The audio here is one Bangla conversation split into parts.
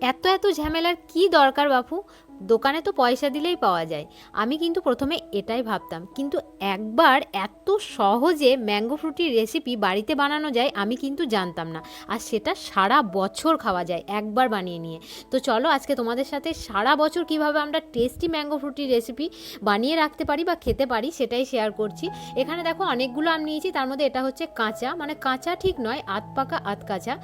এত এত ঝামেলার কি দরকার বাপু? দোকানে তো পয়সা দিলেই পাওয়া যায়। আমি কিন্তু প্রথমে এটাই ভাবতাম। কিন্তু একবার এত সহজে ম্যাঙ্গো ফ্রুটির রেসিপি বাড়িতে বানানো যায়, আমি কিন্তু জানতাম না। আর সেটা সারা বছর খাওয়া যায়, একবার বানিয়ে নিয়ে। তো চলো আজকে তোমাদের সাথে সারা বছর কীভাবে আমরা টেস্টি ম্যাঙ্গো ফ্রুটির রেসিপি বানিয়ে রাখতে পারি বা খেতে পারি, সেটাই শেয়ার করছি। এখানে দেখো অনেকগুলো আম নিয়েছি, তার মধ্যে এটা হচ্ছে কাঁচা। মানে কাঁচা ঠিক নয়, আধ পাকা, আধ কাঁচা।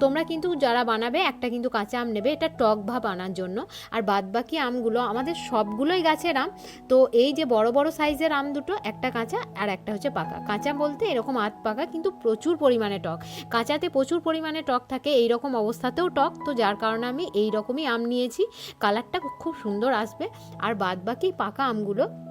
তোমরা কিন্তু যারা বানাবে, একটা কিন্তু কাঁচা আম নেবে। এটা টক ভাব আনার জন্য। আর বাদবাকি আমগুলো, আমাদের সবগুলোই গাছের আম। তো এই যে বড় বড় সাইজের আম দুটো, একটা কাঁচা আর একটা হচ্ছে পাকা। কাঁচা বলতে এরকম আধ পাকা, কিন্তু প্রচুর পরিমাণে টক। কাঁচাতে প্রচুর পরিমাণে টক থাকে এই রকম অবস্থাতেও টক। তো যার কারণে আমি এই রকমই আম নিয়েছি। কালারটা খুব সুন্দর আসবে। আর বাদবাকি পাকা আমগুলো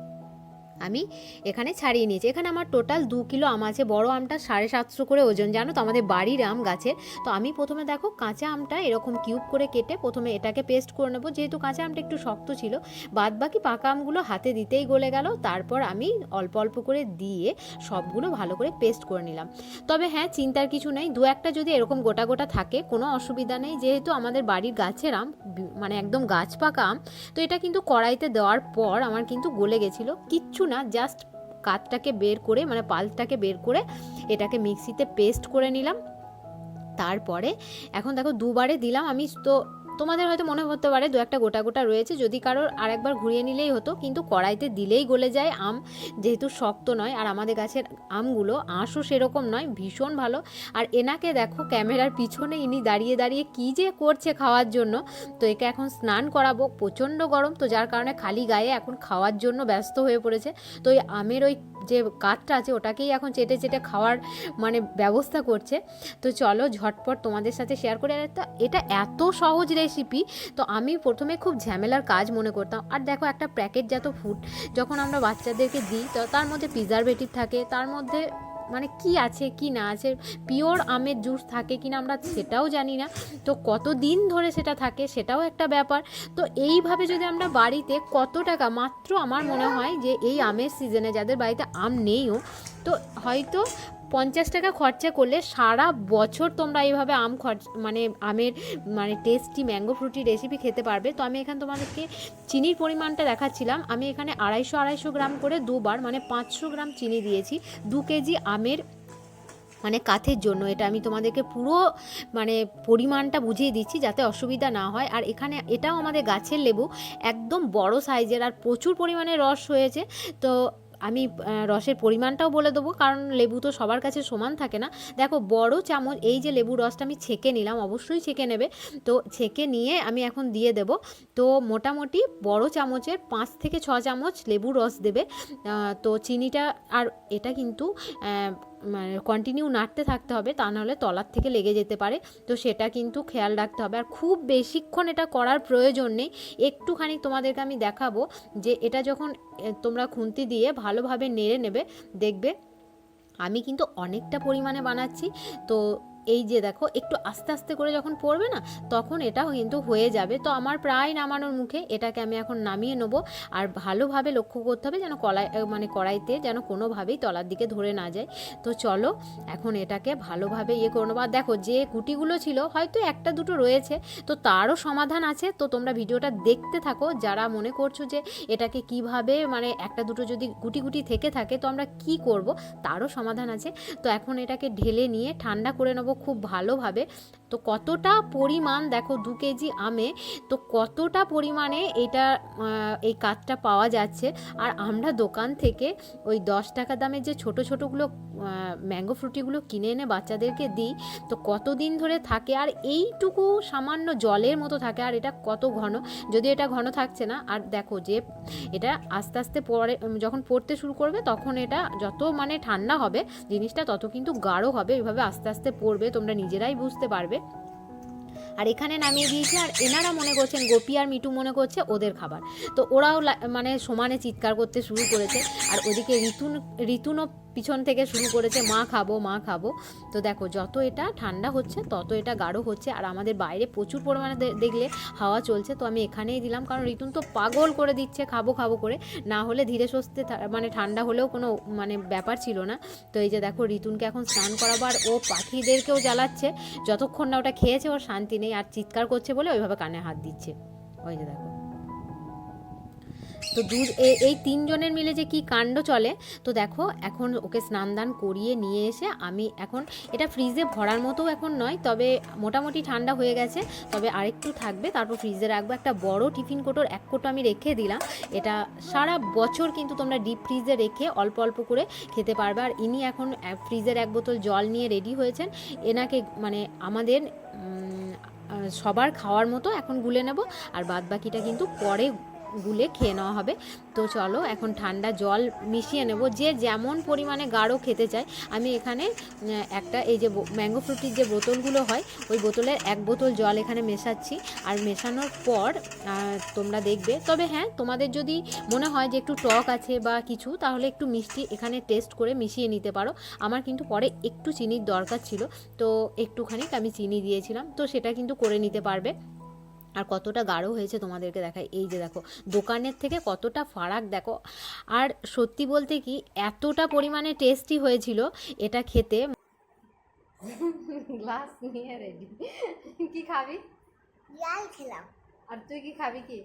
আমি এখানে ছাড়িয়ে নিয়েছি। এখানে আমার টোটাল দু কিলো আম আছে। বড় আমটা সাড়ে সাতশো করে ওজন, জানো তো? আমাদের বাড়ির আম গাছের। তো আমি প্রথমে দেখো কাঁচা আমটা এরকম কিউব করে কেটে প্রথমে এটাকে পেস্ট করে নেব। যেহেতু কাঁচা আমটা একটু শক্ত ছিল বাদ বাকি পাকা আমগুলো হাতে দিতেই গলে গেল। তারপর আমি অল্প অল্প করে দিয়ে সবগুলো ভালো করে পেস্ট করে নিলাম। তবে হ্যাঁ চিন্তার কিছু নেই। দু একটা যদি এরকম গোটা গোটা থাকে, কোনো অসুবিধা নেই। যেহেতু আমাদের বাড়ির গাছের আম মানে একদম গাছ পাকা আম, তো এটা কিন্তু কড়াইতে দেওয়ার পর আমার কিন্তু গলে গেছিল। কিচ্ছু না জাস্ট কাতটাকে বের করে মানে পালটাকে বের করে এটাকে মিক্সিতে পেস্ট করে নিলাম। তারপরে এখন দেখো দুবারে দিলাম, আমি তো তোমাদের হয়তো মনে হতে পারে দু একটা গোটা গোটা রয়েছে, যদি কারোর আরেকবার ঘুরিয়ে নিলেই হতো, কিন্তু কড়াইতে দিলেই গলে যায় আম, যেহেতু শক্ত নয়, আর আমাদের গাছের আমগুলো আঁশও সেরকম নয়, ভীষণ ভালো। আর এনাকে দেখো ক্যামেরার পিছনে ইনি দাঁড়িয়ে দাঁড়িয়ে কী যে করছে খাওয়ার জন্য। তো একে এখন স্নান করাবো, প্রচণ্ড গরম, তো যার কারণে খালি গায়ে এখন খাওয়ার জন্য ব্যস্ত হয়ে পড়েছে। তো ওই আমের ওই যে কাঠটা আছে ওটাকেই এখন চেটে চেটে খাওয়ার মানে ব্যবস্থা করছে। তো চলো ঝটপট তোমাদের সাথে শেয়ার করে। এটা এত সহজ রেসিপি তো আমি প্রথমে খুব ঝামেলার কাজ মনে করতাম। আর দেখো একটা প্যাকেটজাত ফুড যখন আমরা বাচ্চাদেরকে দিই, তো তার মধ্যে প্রিজারভেটিভ থাকে, তার মধ্যে মানে কি আছে, কি না আছে, পিওর আমের জুস থাকে কি না আমরা সেটাও জানি না। তো কত দিন ধরে সেটা থাকে সেটাও একটা ব্যাপার। তো এইভাবে যদি আমরা বাড়িতে কত টাকা, মাত্র আমার মনে হয় যে এই আমের সিজনে যাদের বাড়িতে আম নেইও, তো হয়তো পঞ্চাশ টাকা খরচা করলে সারা বছর তোমরা এইভাবে আম খরচ মানে আমের মানে টেস্টি ম্যাঙ্গো ফ্রুটি রেসিপি খেতে পারবে। তো আমি এখানে তোমাদেরকে চিনির পরিমাণটা দেখাচ্ছিলাম। আমি এখানে আড়াইশো আড়াইশো গ্রাম করে দুবার মানে পাঁচশো গ্রাম চিনি দিয়েছি। দু কেজি আমের মানে কাথের জন্য। এটা আমি তোমাদেরকে পুরো মানে পরিমাণটা বুঝিয়ে দিচ্ছি যাতে অসুবিধা না হয়। আর এখানে এটাও আমাদের গাছের লেবু, একদম বড় সাইজের। আর প্রচুর পরিমাণে রস হয়েছে। তো আমি রসের পরিমাণটাও বলে দেবো, কারণ লেবু তো সবার কাছে সমান থাকে না। দেখো, বড় চামচ, এই যে লেবু রসটা আমি ছেঁকে নিলাম, অবশ্যই ছেঁকে নেবে। তো ছেঁকে নিয়ে আমি এখন দিয়ে দেব। তো মোটামুটি বড় চামচের পাঁচ থেকে ছ চামচ লেবু রস দেবে। তো চিনিটা, আর এটা কিন্তু মানে কন্টিনিউ নাড়তে থাকতে হবে, তা নাহলে তলার থেকে লেগে যেতে পারে। তো সেটা কিন্তু খেয়াল রাখতে হবে। আর খুব বেশিক্ষণ এটা করার প্রয়োজন নেই। একটুখানি তোমাদেরকে আমি দেখাবো যে এটা যখন তোমরা খুন্তি দিয়ে ভালোভাবে নেড়ে নেবে, দেখবে আমি কিন্তু অনেকটা পরিমাণে বানাচ্ছি। তো এই যে দেখো, একটু আস্তে আস্তে করে যখন পড়বে না, তখন এটাও কিন্তু হয়ে যাবে। তো আমার প্রায় নামানোর মুখে এটাকে আমি এখন নামিয়ে নেব আর ভালোভাবে লক্ষ্য করতে হবে যেন কলাই মানে কড়াইতে যেন কোনোভাবেই তলার দিকে ধরে না যায়। তো চলো, এখন এটাকে ভালোভাবে ইয়ে করে নেব। আর দেখো, যে গুটিগুলো ছিল, হয়তো একটা দুটো রয়েছে, তো তারও সমাধান আছে। তো তোমরা ভিডিওটা দেখতে থাকো, যারা মনে করছ যে এটাকে কীভাবে মানে একটা দুটো যদি গুটি গুটি থেকে থাকে, তো আমরা কি করব, তারও সমাধান আছে। তো এখন এটাকে ঢেলে নিয়ে ঠান্ডা করে নেব খুব ভালোভাবে। তো কতটা পরিমাণ, দেখো দু কেজি আমে, তো কতটা পরিমাণে এটা এই কাঠটা পাওয়া যাচ্ছে? আর আমরা দোকান থেকে ওই দশ টাকা দামের যে ছোট ছোটোগুলো ম্যাঙ্গো ফ্রুটিগুলো কিনে এনে বাচ্চাদেরকে দিই, তো কতদিন ধরে থাকে আর এইটুকু সামান্য জলের মতো থাকে আর এটা কত ঘন? যদি এটা ঘন থাকছে না, আর দেখো যে এটা আস্তে আস্তে পরে যখন পড়তে শুরু করবে তখন এটা যত মানে ঠান্ডা হবে, জিনিসটা তত কিন্তু গাঢ় হবে এইভাবে আস্তে আস্তে পড়বে, তোমরা নিজেরাই বুঝতে পারবে। আর এখানে নামিয়ে দিয়েছি, আর এনারা মনে করছেন গোপি আর মিটু মনে করছে ওদের খাবার। তো ওরাও মানে সমানে চিৎকার করতে শুরু করেছে। আর ওদিকে ঋতুন, ঋতুনও পিছন থেকে শুরু করেছে, মা খাব মা খাব। তো দেখো, যত এটা ঠান্ডা হচ্ছে, তত এটা গাঢ় হচ্ছে। আর আমাদের বাইরে প্রচুর পরিমাণে দেখলে হাওয়া চলছে, তো আমি এখানেই দিলাম। কারণ রিতুন তো পাগল করে দিচ্ছে, খাব খাব করে। না হলে ধীরে সুস্থে মানে ঠান্ডা হলেও কোনো মানে ব্যাপার ছিল না। তো এই যে দেখো, রিতুনকে এখন স্নান করাবার, ও পাখিদেরকেও জ্বালাচ্ছে। যতক্ষণ না ওটা খেয়েছে, ওর শান্তি নেই। আর চিৎকার করছে বলে ওইভাবে কানে হাত দিচ্ছে। ওই যে দেখো। তো দুধ এই তিনজনের মিলে যে কি কাণ্ড চলে, তো দেখো, এখন ওকে স্নান দান করিয়ে নিয়ে এসে আমি এখন, এটা ফ্রিজে ভরার মতোও এখন নয়, তবে মোটামুটি ঠান্ডা হয়ে গেছে, তবে আরেকটু থাকবে, তারপর ফ্রিজে রাখব। একটা বড় টিফিন কোটোর এক কোটো আমি রেখে দিলাম, এটা সারা বছর কিন্তু তোমরা ডিপ ফ্রিজে রেখে অল্প অল্প করে খেতে পারবে, আর ইনি এখন ফ্রিজের এক বোতল জল নিয়ে রেডি হয়েছেন, এনাকে মানে আমাদের সবার খাওয়ার মতো এখন গুলে নেব, আর বাদ বাকিটা কিন্তু পরে গুলে খেয়ে নেওয়া হবে। তো চলো এখন ঠান্ডা জল মিশিয়ে নেব। যে যেমন পরিমাণে গাঢ় খেতে চায়, আমি এখানে একটা এই যে ম্যাঙ্গো ফ্রুটির যে বোতলগুলো হয়, ওই বোতলের এক বোতল জল এখানে মেশাচ্ছি। আর মেশানোর পর তোমরা দেখবে। তবে হ্যাঁ তোমাদের যদি মনে হয় যে একটু টক আছে বা কিছু, তাহলে একটু মিষ্টি এখানে টেস্ট করে মিশিয়ে নিতে পারো। আমার কিন্তু পরে একটু চিনির দরকার ছিল। তো একটুখানি আমি চিনি দিয়েছিলাম। তো সেটা কিন্তু করে নিতে পারবে। আর কতটা গাঢ় হয়েছে তোমাদেরকে দেখায়। এই যে দেখো দোকানের থেকে কতটা ফারাক দেখো। আর সত্যি বলতে কি এতটা পরিমাণে টেস্টি হয়েছিল এটা খেতে। গ্লাস নিয়ে রেডি কি খাবি? লাল খেলাম আর তুই কি খাবি কি?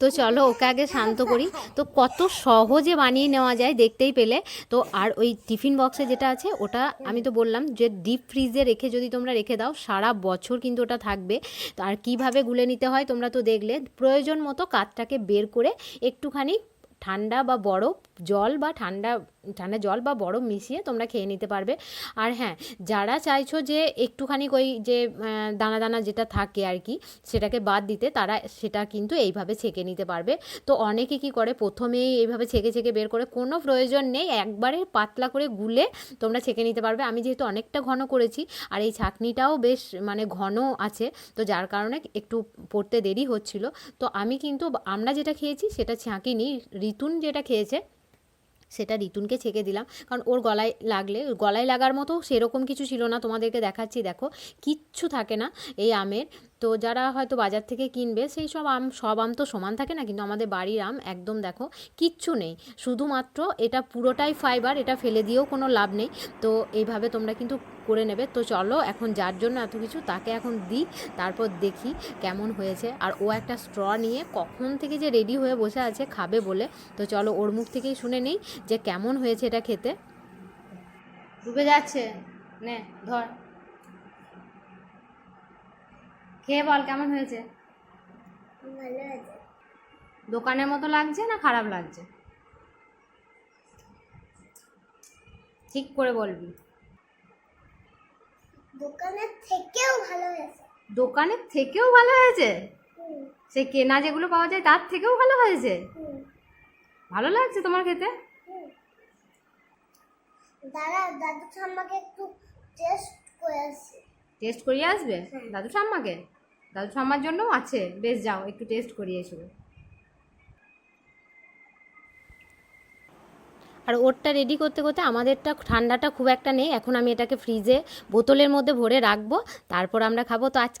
তো চলো ওকে আগে শান্ত করি। তো কত সহজে বানিয়ে নেওয়া যায় দেখতেই পেলে। তো আর ওই টিফিন বক্সে যেটা আছে, ওটা আমি তো বললাম যে ডিপ ফ্রিজে রেখে যদি তোমরা রেখে দাও, সারা বছর কিন্তু ওটা থাকবে। তো আর কীভাবে গুলে নিতে হয় তোমরা তো দেখলে। প্রয়োজন মতো কাঠটাকে বের করে একটুখানি ঠান্ডা বা বরফ জল বা ঠান্ডা ঠান্ডা জল বা বরফ মিশিয়ে তোমরা খেয়ে নিতে পারবে। আর হ্যাঁ যারা চাইছো যে একটুখানি ওই যে দানা দানা যেটা থাকে আর কি, সেটাকে বাদ দিতে, তারা সেটা কিন্তু এইভাবে ছেঁকে নিতে পারবে। তো অনেকে কি করে, প্রথমেই এইভাবে ছেঁকে ছেঁকে বের করে, কোনো প্রয়োজন নেই, একবারে পাতলা করে গুলে তোমরা ছেঁকে নিতে পারবে। আমি যেহেতু অনেকটা ঘন করেছি, আর এই ছাঁকনিটাও বেশ মানে ঘন আছে, তো যার কারণে একটু পড়তে দেরি হচ্ছিল। তো আমি কিন্তু, আমরা যেটা খেয়েছি সেটা ছাঁকিনি, রিতুন যেটা খেয়েছে সেটা রিতুনকে ছেঁকে দিলাম। কারণ ওর গলায় লাগলে, গলায় লাগার মতো সেরকম কিছু ছিল না। তোমাদেরকে দেখাচ্ছি, দেখো। কিচ্ছু থাকে না এই আমের। তো যারা হয়তো বাজার থেকে কিনবে, সেই সব আম সব আম তো সমান থাকে না, কিন্তু আমাদের বাড়ির আম একদম দেখো, কিচ্ছু নেই। শুধুমাত্র এটা পুরোটাই ফাইবার এটা ফেলে দিয়েও কোনো লাভ নেই। তো এইভাবে তোমরা কিন্তু করে নেবে। তো চলো এখন যার জন্য এত কিছু তাকে এখন দিই তারপর দেখি কেমন হয়েছে। আর ও একটা স্ট্র নিয়ে কখন থেকে যে রেডি হয়ে বসে আছে খাবে বলে। তো চলো ওর মুখ থেকেই শুনে নেই যে কেমন হয়েছে এটা খেতে। ডুবে যাচ্ছে। নে ধর। খেয়ে বল কেমন হয়েছে? দোকানের মতো লাগছে না খারাপ লাগছে? ঠিক করে বলবি। দোকানের থেকেও ভালো হয়েছে। দোকানের থেকেও ভালো হয়েছে? সেই কেনা যেগুলো পাওয়া যায় তার থেকেও ভালো হয়েছে? ভালো লাগছে তোমার খেতে? দাদা দাদু ঠাম্মাকে একটু টেস্ট করে আসি। টেস্ট করিয়ে আসবে? হ্যাঁ। দাদু ঠাম্মাকে? দাদু ঠাম্মার জন্যও আছে। বেশ যাও একটু টেস্ট করিয়ে এসো। আর ওরটা রেডি করতে করতে আমাদেরটা ঠান্ডাটা খুব একটা নেই। এখন আমি এটাকে ফ্রিজে বোতলের মধ্যে ভরে রাখব, তারপর আমরা খাব। তো আজকে